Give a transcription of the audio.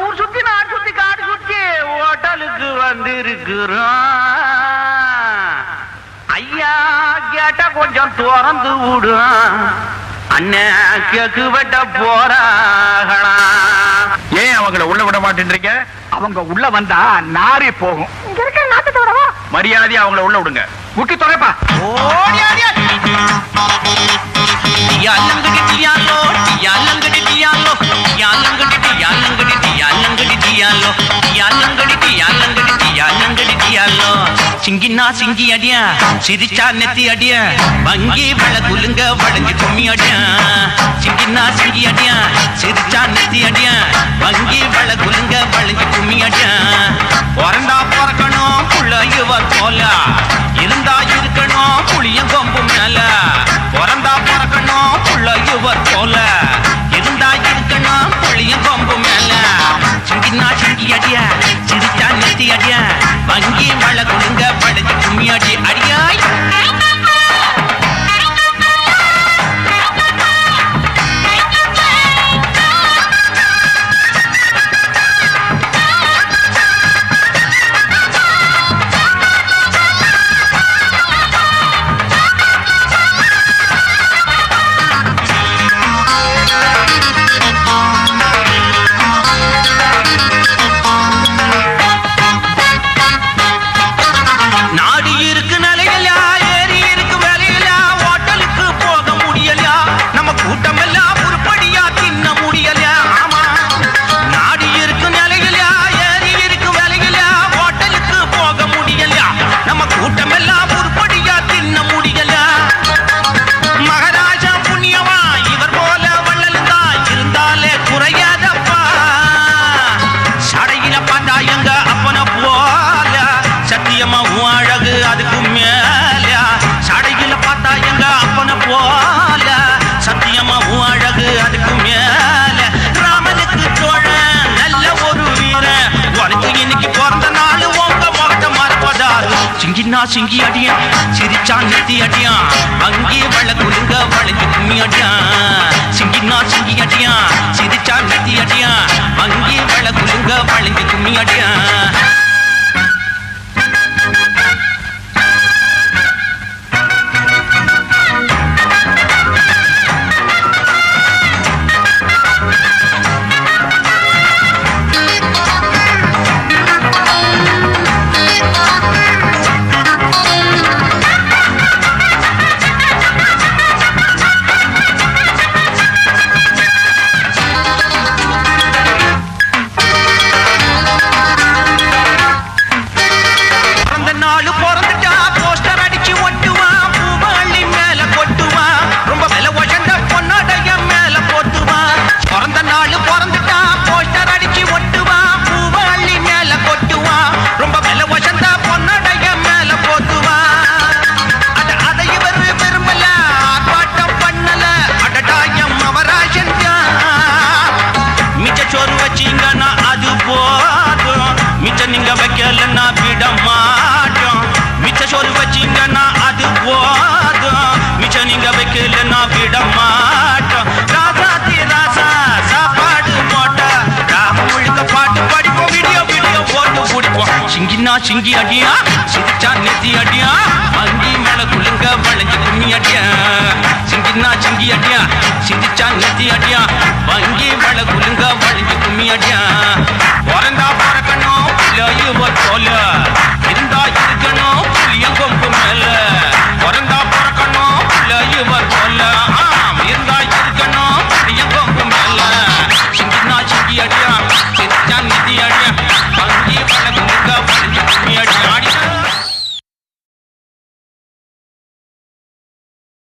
ஊர் சுத்தி நாடு சுத்தி காடு சுத்தி ஹோட்டலுக்கு வந்திருக்கிறோம். ஐயா கேட்டா கொஞ்சம் திறந்து விடும் அண்ணன் கேக்கு வெட்ட போறாங்களா ஏன் அவங்கள உள்ள விட மாட்டேன்றீங்க? அவங்க உள்ள வந்தா நாரி போகும். மரியாதையா அவங்கள உள்ள விடுங்க. முட்டி துறைப்பா சிங்கினா சிங்கி அடியா? சிரிச்சா நெத்தி அடியா? வங்கி வள குலுங்க வளைஞ்சு கும்மி அடியா? சிங்கினா சிங்கி அடியா? சிரிச்சா நெத்தி அடியா? வங்கி சிங்கி அடியா சிரிச்சா நித்தி அடியா அங்கே வள குலுங்க வளைஞ்சு கும்மி அடியா. சிங்கினா சிங்கி அடியா சிரிச்சா நித்தி அடியா அங்கே வள குலுங்க வளைஞ்சு கும்மி அடியா. சிங்கினா சிங்கி அடியா சிரிச்சா நெத்தி அடியா அங்கி மேல குளுங்க வளைஞ்சு கும்மி அடியா. சிங்கினா சிங்கி அடியா சிரிச்சா நெத்தி அடியா வங்கி மேல குளுங்க